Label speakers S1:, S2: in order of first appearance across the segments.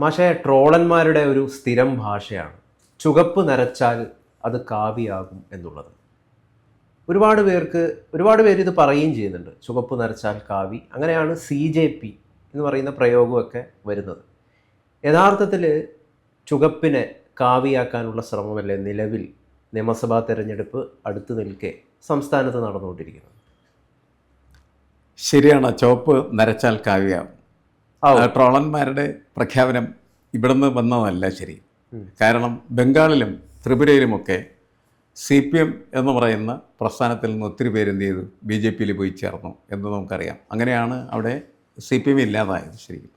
S1: മാഷെ ട്രോളന്മാരുടെ ഒരു സ്ഥിരം ഭാഷയാണ്. ചുകപ്പ് നരച്ചാൽ അത് കാവിയാകും എന്നുള്ളത്. ഒരുപാട് പേർക്ക് ഒരുപാട് പേര് ഇത് പറയുകയും ചെയ്യുന്നുണ്ട്. ചുവപ്പ് നരച്ചാൽ കാവി അങ്ങനെയാണ് സി ജെ പി എന്ന് പറയുന്ന പ്രയോഗമൊക്കെ വരുന്നത്. യഥാർത്ഥത്തിൽ ചുകപ്പിനെ കാവിയാക്കാനുള്ള ശ്രമമല്ലേ നിലവിൽ നിയമസഭാ തെരഞ്ഞെടുപ്പ് അടുത്ത് നിൽക്കെ സംസ്ഥാനത്ത് നടന്നുകൊണ്ടിരിക്കുന്നത്?
S2: ശരിയാണ് ചുവപ്പ് നരച്ചാൽ
S1: ആ,
S2: ട്രോളന്മാരുടെ പ്രഖ്യാപനം ഇവിടുന്ന് വന്നതല്ല ശരി. കാരണം ബംഗാളിലും ത്രിപുരയിലുമൊക്കെ സി പി എം എന്ന് പറയുന്ന പ്രസ്ഥാനത്തിൽ നിന്ന് ഒത്തിരി പേര് എന്ത് ചെയ്തു? ബി ജെ പിയിൽ പോയി ചേർന്നു എന്ന് നമുക്കറിയാം. അങ്ങനെയാണ് അവിടെ സി പി എം ഇല്ലാതായത് ശരിക്കും.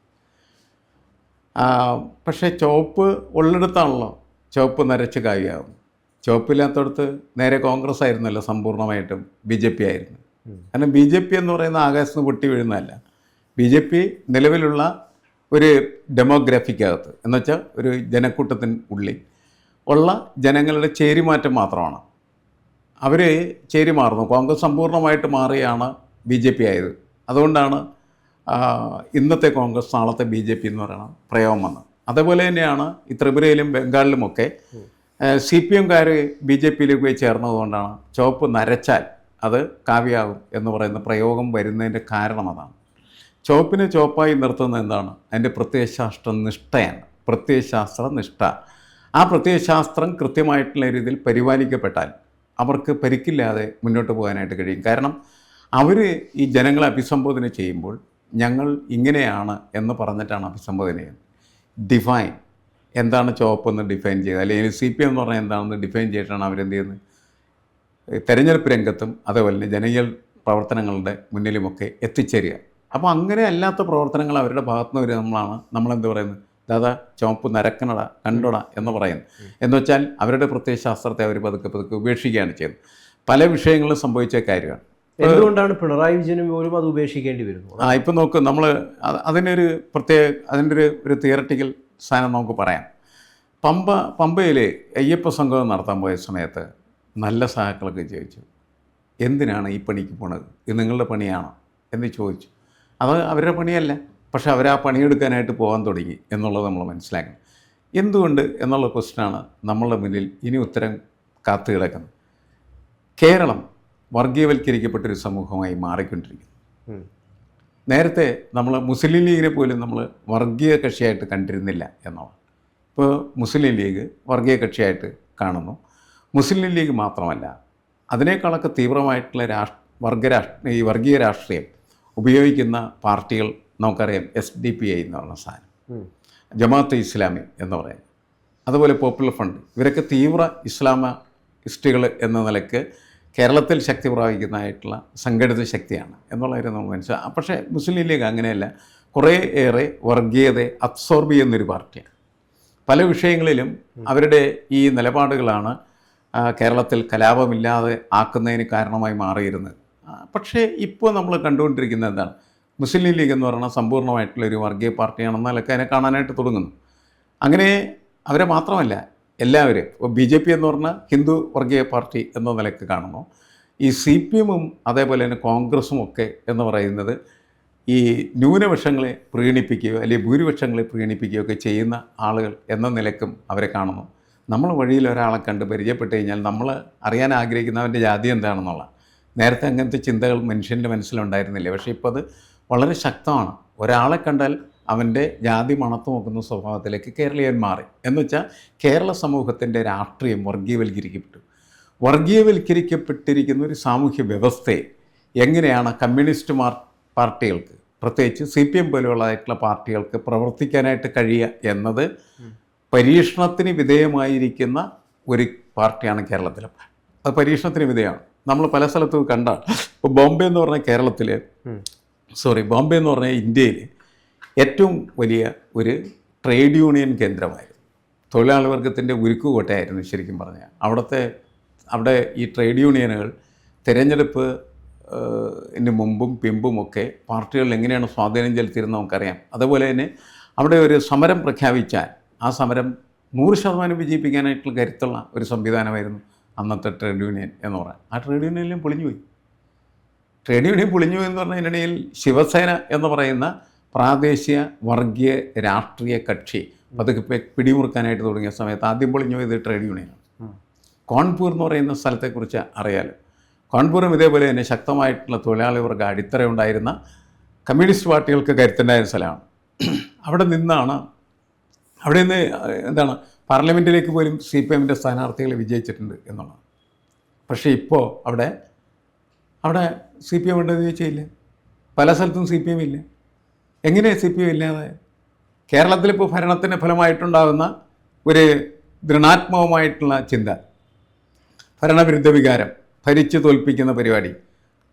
S2: പക്ഷേ ചുവപ്പ് ഉള്ളിടത്താണല്ലോ. ചുവപ്പ് നരച്ച് കാവ്യാവും ചുവപ്പില്ലാത്തടത്ത് നേരെ കോൺഗ്രസ് ആയിരുന്നല്ലോ സമ്പൂർണമായിട്ടും ബി ജെ പി ആയിരുന്നു. കാരണം ബി ജെ പി എന്ന് പറയുന്ന ആകാശത്ത് പൊട്ടി വീഴുന്നതല്ല. ബി ജെ പി നിലവിലുള്ള ഒരു ഡെമോഗ്രാഫിക്കകത്ത് എന്നുവെച്ചാൽ ഒരു ജനക്കൂട്ടത്തിന് ഉള്ളിൽ ഉള്ള ജനങ്ങളുടെ ചേരിമാറ്റം മാത്രമാണ്. അവർ ചേരി മാറുന്നു കോൺഗ്രസ് സമ്പൂർണമായിട്ട് മാറിയാണ് ബി ജെ പി ആയത്. അതുകൊണ്ടാണ് ഇന്നത്തെ കോൺഗ്രസ് നാളത്തെ ബി ജെ പി എന്ന് പറയുന്ന പ്രയോഗം വന്നത്. അതേപോലെ തന്നെയാണ് ഈ ത്രിപുരയിലും ബംഗാളിലുമൊക്കെ സി പി എംകാർ ബി ജെ പിയിലേക്ക് പോയി ചേർന്നതുകൊണ്ടാണ് ചുവപ്പ് നരച്ചാൽ അത് കാവ്യാകും എന്ന് പറയുന്ന പ്രയോഗം വരുന്നതിന്റെ കാരണം അതാണ്. ചുവപ്പിനെ ചുവപ്പായി നിർത്തുന്നത് എന്താണ്? അതിന്റെ പ്രത്യയശാസ്ത്ര നിഷ്ഠയാണ് പ്രത്യയശാസ്ത്ര നിഷ്ഠ ആ പ്രത്യയശാസ്ത്രം കൃത്യമായിട്ടുള്ള രീതിയിൽ പരിപാലിക്കപ്പെട്ടാൽ അവർക്ക് പരിക്കില്ലാതെ മുന്നോട്ട് പോകാനായിട്ട് കഴിയും. കാരണം അവർ ഈ ജനങ്ങളെ അഭിസംബോധന ചെയ്യുമ്പോൾ ഞങ്ങൾ ഇങ്ങനെയാണ് എന്ന് പറഞ്ഞിട്ടാണ് അഭിസംബോധന ചെയ്യുന്നത്. ഡിഫൈൻ. എന്താണ് ചുവപ്പെന്ന് ഡിഫൈൻ ചെയ്ത് അല്ലെങ്കിൽ സി പി എം എന്ന് പറഞ്ഞാൽ എന്താണെന്ന് ഡിഫൈൻ ചെയ്തിട്ടാണ് അവരെന്ത് ചെയ്യുന്നത്? തെരഞ്ഞെടുപ്പ് രംഗത്തും അതേപോലെ തന്നെ ജനകീയ പ്രവർത്തനങ്ങളുടെ മുന്നിലുമൊക്കെ എത്തിച്ചേരുക. അപ്പോൾ അങ്ങനെ അല്ലാത്ത പ്രവർത്തനങ്ങൾ അവരുടെ ഭാഗത്തുനിന്ന് വരെ നമ്മളാണ്. നമ്മളെന്ത് പറയുന്നത് ദാദാ ചുവപ്പ് നരക്കണട കണ്ടട എന്ന് പറയുന്നത് എന്ന് വെച്ചാൽ അവരുടെ പ്രത്യയശാസ്ത്രത്തെ അവർ പതുക്കെ പതുക്കെ ഉപേക്ഷിക്കുകയാണ് ചെയ്യുന്നത്. പല വിഷയങ്ങളും സംഭവിച്ച കാര്യമാണ്.
S1: എന്തുകൊണ്ടാണ് പിണറായി വിജയനും പോലും അത് ഉപേക്ഷിക്കേണ്ടി വരുന്നത്?
S2: ആ ഇപ്പം നോക്ക് നമ്മൾ അതിനൊരു പ്രത്യേക അതിന്റെ ഒരു ഒരു തിയറട്ടിക്കൽ സാധനം നമുക്ക് പറയാം. പമ്പ പമ്പയിൽ അയ്യപ്പ സംഗമം നടത്താൻ പോയ സമയത്ത് നല്ല സഹാക്കളൊക്കെ ചോദിച്ചു. എന്തിനാണ് ഈ പണിക്ക് പോണത്? ഇത് നിങ്ങളുടെ പണിയാണോ? എന്ന് ചോദിച്ചു. അത് അവരുടെ പണിയല്ല. പക്ഷെ അവർ ആ പണിയെടുക്കാനായിട്ട് പോകാൻ തുടങ്ങി എന്നുള്ളത് നമ്മൾ മനസ്സിലാക്കണം. എന്തുകൊണ്ട് എന്നുള്ള ക്വസ്റ്റനാണ് നമ്മളുടെ മുന്നിൽ ഇനി ഉത്തരം കാത്തു കിടക്കുന്നത്. കേരളം വർഗീയവൽക്കരിക്കപ്പെട്ടൊരു സമൂഹമായി മാറിക്കൊണ്ടിരിക്കുന്നു. നേരത്തെ നമ്മൾ മുസ്ലിം ലീഗിനെ പോലും നമ്മൾ വർഗീയ കക്ഷിയായിട്ട് കണ്ടിരുന്നില്ല എന്നുള്ളത്. ഇപ്പോൾ മുസ്ലിം ലീഗ് വർഗീയ കക്ഷിയായിട്ട് കാണുന്നു. മുസ്ലിം ലീഗ് മാത്രമല്ല അതിനേക്കാളൊക്കെ തീവ്രമായിട്ടുള്ള രാഷ്ട്ര വർഗരാഷ്ട്ര ഈ വർഗീയ രാഷ്ട്രീയം ഉപയോഗിക്കുന്ന പാർട്ടികൾ നമുക്കറിയാം എസ് ഡി പി ഐ എന്ന് പറഞ്ഞ സാധനം. ജമാഅത്ത് ഇസ്ലാമി എന്ന് പറയുന്നത് അതുപോലെ പോപ്പുലർ ഫണ്ട് ഇവരൊക്കെ തീവ്ര ഇസ്ലാമിസ്റ്റുകൾ എന്ന നിലയ്ക്ക് കേരളത്തിൽ ശക്തി പ്രാപിക്കുന്നതായിട്ടുള്ള സംഘടിത ശക്തിയാണ് എന്നുള്ള കാര്യം നമ്മൾ മനസ്സിലാക്കാം പക്ഷേ മുസ്ലിം ലീഗ് അങ്ങനെയല്ല. കുറേ ഏറെ വർഗീയതയെ അബ്സോർബ് ചെയ്യുന്നൊരു പാർട്ടിയാണ്. പല വിഷയങ്ങളിലും അവരുടെ ഈ നിലപാടുകളാണ് കേരളത്തിൽ കലാപമില്ലാതെ ആക്കുന്നതിന് കാരണമായി മാറിയിരുന്നത്. പക്ഷേ ഇപ്പോൾ നമ്മൾ കണ്ടുകൊണ്ടിരിക്കുന്നത് എന്താണ്? മുസ്ലിം ലീഗ് എന്ന് പറയുന്ന സമ്പൂർണമായിട്ടുള്ള ഒരു വർഗീയ പാർട്ടിയാണെന്നൊക്കെ അതിനെ കാണാനായിട്ട് തുടങ്ങുന്നു. അങ്ങനെ അവരെ മാത്രമല്ല എല്ലാവരും ഇപ്പോൾ ബി ജെ പി എന്ന് പറഞ്ഞാൽ ഹിന്ദു വർഗീയ പാർട്ടി എന്ന നിലയ്ക്ക് കാണുന്നു. ഈ സി പി എമ്മും അതേപോലെ തന്നെ കോൺഗ്രസും ഒക്കെ എന്ന് പറയുന്നത് ഈ ന്യൂനപക്ഷങ്ങളെ പ്രീണിപ്പിക്കുകയോ അല്ലെങ്കിൽ ഭൂരിപക്ഷങ്ങളെ പ്രീണിപ്പിക്കുകയോ ഒക്കെ ചെയ്യുന്ന ആളുകൾ എന്ന നിലക്കും അവരെ കാണുന്നു. നമ്മൾ വഴിയിൽ ഒരാളെ കണ്ട് പരിചയപ്പെട്ട് കഴിഞ്ഞാൽ നമ്മൾ അറിയാൻ ആഗ്രഹിക്കുന്നവന്റെ ജാതി എന്താണെന്നുള്ള നേരത്തെ അങ്ങനത്തെ ചിന്തകൾ മനുഷ്യന്റെ മനസ്സിലുണ്ടായിരുന്നില്ല. പക്ഷേ ഇപ്പോൾ അത് വളരെ ശക്തമാണ്. ഒരാളെ കണ്ടാൽ അവന്റെ ജാതി മണത്തു നോക്കുന്ന സ്വഭാവത്തിലേക്ക് കേരളീയൻ മാറി. എന്ന് വെച്ചാൽ കേരള സമൂഹത്തിന്റെ രാഷ്ട്രീയം വർഗീയവൽക്കരിക്കപ്പെട്ടു. വർഗീയവൽക്കരിക്കപ്പെട്ടിരിക്കുന്ന ഒരു സാമൂഹ്യ വ്യവസ്ഥയെ എങ്ങനെയാണ് കമ്മ്യൂണിസ്റ്റ് മാർ പാർട്ടികൾക്ക് പ്രത്യേകിച്ച് സി പി എം പോലെയുള്ളതായിട്ടുള്ള പാർട്ടികൾക്ക് പ്രവർത്തിക്കാനായിട്ട് കഴിയുക എന്നത് പരീക്ഷണത്തിന് വിധേയമായിരിക്കുന്ന ഒരു പാർട്ടിയാണ് കേരളത്തിലെ. അത് പരീക്ഷണത്തിന് വിധേയമാണ്. നമ്മൾ പല സ്ഥലത്തും കണ്ട. ഇപ്പോൾ ബോംബെ എന്ന് പറഞ്ഞ കേരളത്തിൽ സോറി ബോംബെ എന്ന് പറഞ്ഞ ഇന്ത്യയിൽ ഏറ്റവും വലിയ ഒരു ട്രേഡ് യൂണിയൻ കേന്ദ്രമായിരുന്നു. തൊഴിലാളി വർഗത്തിന്റെ ഉരുക്കുകോട്ടയായിരുന്നു ശരിക്കും പറഞ്ഞാൽ അവിടുത്തെ അവിടെ ഈ ട്രേഡ് യൂണിയനുകൾ തിരഞ്ഞെടുപ്പ് മുമ്പും പിമ്പും ഒക്കെ പാർട്ടികൾ എങ്ങനെയാണ് സ്വാധീനം ചെലുത്തിയിരുന്നത് നമുക്കറിയാം. അതുപോലെ തന്നെ അവിടെ ഒരു സമരം പ്രഖ്യാപിച്ചാൽ ആ സമരം നൂറ് ശതമാനം വിജയിപ്പിക്കാനായിട്ടുള്ള കരുത്തുള്ള ഒരു സംവിധാനമായിരുന്നു. അന്നത്തെ ട്രേഡ് യൂണിയൻ എന്ന് പറയാം. ആ ട്രേഡ് യൂണിയനിലും പൊളിഞ്ഞുപോയി ട്രേഡ് യൂണിയൻ പൊളിഞ്ഞു എന്ന് പറഞ്ഞതിനിടയിൽ ശിവസേന എന്ന് പറയുന്ന പ്രാദേശിക വർഗീയ രാഷ്ട്രീയ കക്ഷി അതൊക്കെ പിടിമുറുക്കാനായിട്ട് തുടങ്ങിയ സമയത്ത് ആദ്യം പൊളിഞ്ഞു പോയത് ട്രേഡ് യൂണിയനാണ്. കോൺപൂർ എന്ന് പറയുന്ന സ്ഥലത്തെക്കുറിച്ച് അറിയാലോ. കോൺപൂരും ഇതേപോലെ തന്നെ ശക്തമായിട്ടുള്ള തൊഴിലാളി വർഗ അടിത്തറ ഉണ്ടായിരുന്ന കമ്മ്യൂണിസ്റ്റ് പാർട്ടികൾക്ക് കരുത്തുണ്ടായ സ്ഥലമാണ്. അവിടെ നിന്നാണ് അവിടെ നിന്ന് എന്താണ് പാർലമെന്റിലേക്ക് പോലും സി പി എമ്മിന്റെ സ്ഥാനാർത്ഥികൾ വിജയിച്ചിട്ടുണ്ട് എന്നുള്ളതാണ്. പക്ഷേ ഇപ്പോൾ അവിടെ അവിടെ സി പി എം ഉണ്ടെന്ന് ചോദിച്ചില്ല പല സ്ഥലത്തും സി പി എം ഇല്ല. എങ്ങനെ സി പി എം ഇല്ലാതെ? കേരളത്തിലിപ്പോൾ ഭരണത്തിന്റെ ഫലമായിട്ടുണ്ടാകുന്ന ഒരു ദൃണാത്മകമായിട്ടുള്ള ചിന്ത ഭരണവിരുദ്ധ വികാരം ഭരിച്ചു തോൽപ്പിക്കുന്ന പരിപാടി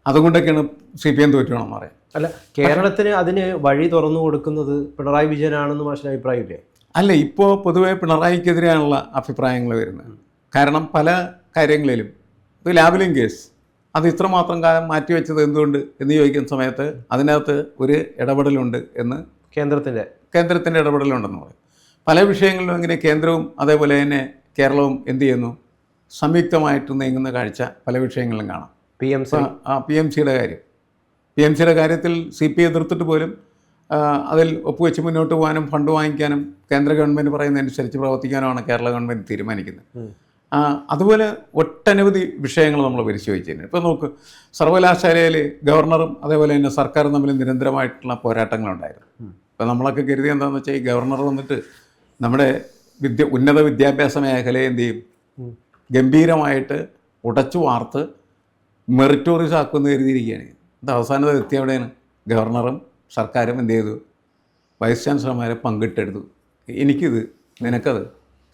S2: അതുകൊണ്ടൊക്കെയാണ് സി പി എം തോറ്റണമെന്ന് പറയാം
S1: അല്ല കേരളത്തിന് അതിന് വഴി തുറന്നു കൊടുക്കുന്നത് പിണറായി വിജയനാണെന്ന് മാഷിന് അഭിപ്രായമില്ലേ?
S2: അല്ല ഇപ്പോൾ പൊതുവേ പിണറായിക്കെതിരെയാണുള്ള അഭിപ്രായങ്ങൾ വരുന്നത്. കാരണം പല കാര്യങ്ങളിലും ഇപ്പോൾ ലാബിലിംഗ് കേസ്. അത് ഇത്രമാത്രം കാലം മാറ്റിവെച്ചത് എന്തുകൊണ്ട് എന്ന് ചോദിക്കുന്ന സമയത്ത് അതിനകത്ത് ഒരു ഇടപെടലുണ്ട് എന്ന്
S1: കേന്ദ്രത്തിന്റെ
S2: കേന്ദ്രത്തിന്റെ ഇടപെടലുണ്ടെന്ന് പറയും. പല വിഷയങ്ങളിലും ഇങ്ങനെ കേന്ദ്രവും അതേപോലെ തന്നെ കേരളവും എന്ത് ചെയ്യുന്നു? സംയുക്തമായിട്ട് നീങ്ങുന്ന കാഴ്ച പല വിഷയങ്ങളിലും കാണാം.
S1: P M C.
S2: ആ പി എം സിയുടെ കാര്യം. പി എം സിയുടെ കാര്യത്തിൽ സി പി എതിർത്തിട്ട് പോലും അതിൽ ഒപ്പുവെച്ച് മുന്നോട്ട് പോകാനും ഫണ്ട് വാങ്ങിക്കാനും കേന്ദ്ര ഗവൺമെന്റ് പറയുന്നതനുസരിച്ച് പ്രവർത്തിക്കാനുമാണ് കേരള ഗവൺമെന്റ് തീരുമാനിക്കുന്നത്. അതുപോലെ ഒട്ടനവധി വിഷയങ്ങൾ നമ്മൾ പരിശോധിച്ചിരുന്നു ഇപ്പോൾ നോക്ക് സർവകലാശാലയിൽ ഗവർണറും അതേപോലെ തന്നെ സർക്കാരും തമ്മിൽ നിരന്തരമായിട്ടുള്ള പോരാട്ടങ്ങളുണ്ടായിരുന്നു. ഇപ്പോൾ നമ്മളൊക്കെ കരുതി എന്താണെന്ന് വെച്ചാൽ ഈ ഗവർണർ വന്നിട്ട് നമ്മുടെ വിദ്യ ഉന്നത വിദ്യാഭ്യാസ മേഖലയെ എന്ത് ചെയ്യും? ഗംഭീരമായിട്ട് ഉടച്ചു വാർത്ത് മെറിറ്റോറിയസ് ആക്കുമെന്ന് കരുതിയിരിക്കുകയാണ്. ഇത് അവസാനത്തെ എത്തി എവിടെയാണ്? ഗവർണറും സർക്കാരും എന്ത് ചെയ്തു? വൈസ് ചാൻസലർമാരെ പങ്കിട്ടെടുത്തു. എനിക്കിത് നിനക്കത്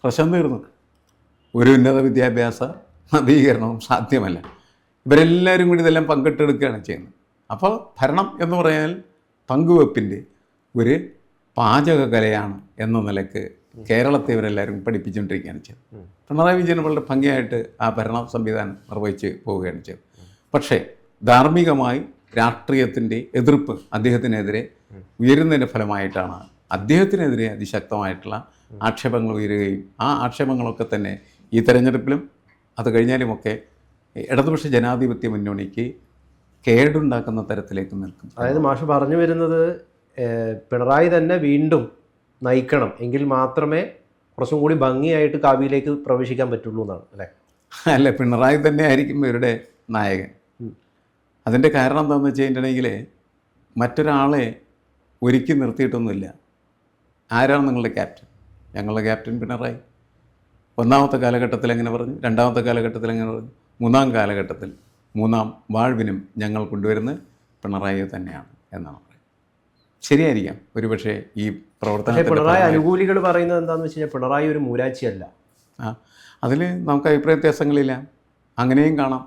S2: പ്രശ്നം തീർന്നു ഒരു ഉന്നത വിദ്യാഭ്യാസ നവീകരണവും സാധ്യമല്ല. ഇവരെല്ലാവരും കൂടി ഇതെല്ലാം പങ്കിട്ടെടുക്കുകയാണ് ചെയ്യുന്നത്. അപ്പോൾ ഭരണം എന്ന് പറഞ്ഞാൽ പങ്കുവെപ്പിന്റെ ഒരു പാചക കലയാണ് എന്ന നിലയ്ക്ക് കേരളത്തെ ഇവരെല്ലാവരും പഠിപ്പിച്ചുകൊണ്ടിരിക്കുകയാണ് ചെയ്തത് പിണറായി വിജയൻ വളരെ ഭംഗിയായിട്ട് ആ ഭരണ സംവിധാനം നിർവഹിച്ച് പോവുകയാണ് ചെയ്തത് പക്ഷേ ധാർമ്മികമായി രാഷ്ട്രീയത്തിന്റെ എതിർപ്പ് അദ്ദേഹത്തിനെതിരെ ഉയരുന്നതിന്റെ ഫലമായിട്ടാണ്. അദ്ദേഹത്തിനെതിരെ അതിശക്തമായിട്ടുള്ള ആക്ഷേപങ്ങൾ ഉയരുകയും ആ ആക്ഷേപങ്ങളൊക്കെ തന്നെ ഈ തെരഞ്ഞെടുപ്പിലും അത് കഴിഞ്ഞാലുമൊക്കെ ഇടതുപക്ഷ ജനാധിപത്യ മുന്നണിക്ക് കേടുണ്ടാക്കുന്ന തരത്തിലേക്ക് നിൽക്കും.
S1: അതായത് മാഷ് പറഞ്ഞു വരുന്നത് പിണറായി തന്നെ വീണ്ടും നയിക്കണം. എങ്കിൽ മാത്രമേ കുറച്ചും കൂടി ഭംഗിയായിട്ട് കാവ്യയിലേക്ക് പ്രവേശിക്കാൻ പറ്റുള്ളൂ എന്നാണ് അല്ലേ?
S2: അല്ല പിണറായി തന്നെ ആയിരിക്കും ഇവരുടെ നായകൻ. അതിന്റെ കാരണം എന്താണെന്ന് വെച്ച് കഴിഞ്ഞിട്ടുണ്ടെങ്കിൽ മറ്റൊരാളെ ഒരുക്കി നിർത്തിയിട്ടൊന്നുമില്ല. ആരാണ് നിങ്ങളുടെ ക്യാപ്റ്റൻ? ഞങ്ങളുടെ ക്യാപ്റ്റൻ പിണറായി. ഒന്നാമത്തെ കാലഘട്ടത്തിൽ എങ്ങനെ പറഞ്ഞു? രണ്ടാമത്തെ കാലഘട്ടത്തിൽ എങ്ങനെ പറഞ്ഞു? മൂന്നാം കാലഘട്ടത്തിൽ മൂന്നാം വാഴ്വിനും ഞങ്ങൾ കൊണ്ടുവരുന്നത് പിണറായി തന്നെയാണ് എന്നാണ് പറയുന്നത്. ശരിയായിരിക്കാം. ഒരുപക്ഷെ ഈ പ്രവർത്തനം
S1: പിണറായി അനുകൂലികൾ പറയുന്നത് എന്താണെന്ന് വെച്ച് കഴിഞ്ഞാൽ പിണറായി ഒരു മൂരാച്ചിയല്ല
S2: ആ അതിൽ നമുക്ക് അഭിപ്രായ വ്യത്യാസങ്ങളില്ല. അങ്ങനെയും കാണാം.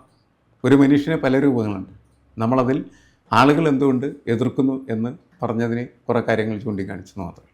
S2: ഒരു മനുഷ്യന് പല രൂപങ്ങളുണ്ട്. നമ്മളതിൽ ആളുകൾ എന്തുകൊണ്ട് എതിർക്കുന്നു എന്ന് പറഞ്ഞതിനെ കുറേ കാര്യങ്ങൾ ചൂണ്ടിക്കാണിച്ചു മാത്രം.